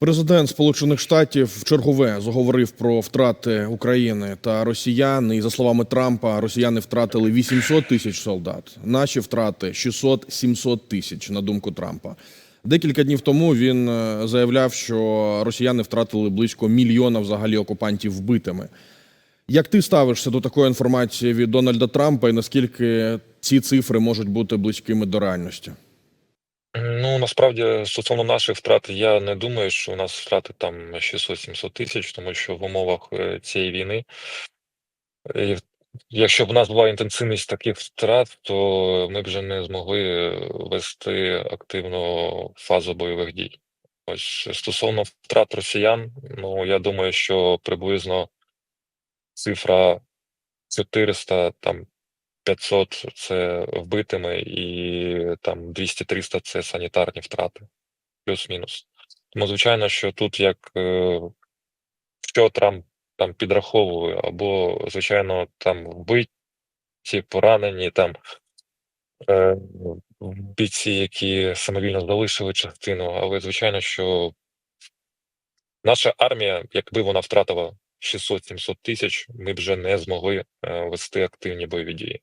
Президент Сполучених Штатів чергове заговорив про втрати України та росіян. І за словами Трампа, росіяни втратили 800 тисяч солдат. Наші втрати 600-700 тисяч, на думку Трампа. Декілька днів тому він е, заявляв, що росіяни втратили близько мільйона взагалі окупантів вбитими. Як ти ставишся до такої інформації від Дональда Трампа, і наскільки ці цифри можуть бути близькими до реальності? Ну, насправді, стосовно наших втрат, я не думаю, що у нас втрати там 600-700 тисяч, тому що в умовах е, цієї війни, е, якщо б у нас була інтенсивність таких втрат, то ми б вже не змогли е, вести активну фазу бойових дій. Ось стосовно втрат росіян, ну я думаю, що приблизно цифра 400, там 500 – це вбитими, і там 200-300 – це санітарні втрати, плюс-мінус. Тому, звичайно, що тут як е, що Трамп там підраховує, або, звичайно, там вбиті, поранені, там е, бійці, які самовільно залишили частину, але звичайно, що наша армія, якби вона втратила 600-700 тисяч, ми б вже не змогли е, вести активні бойові дії.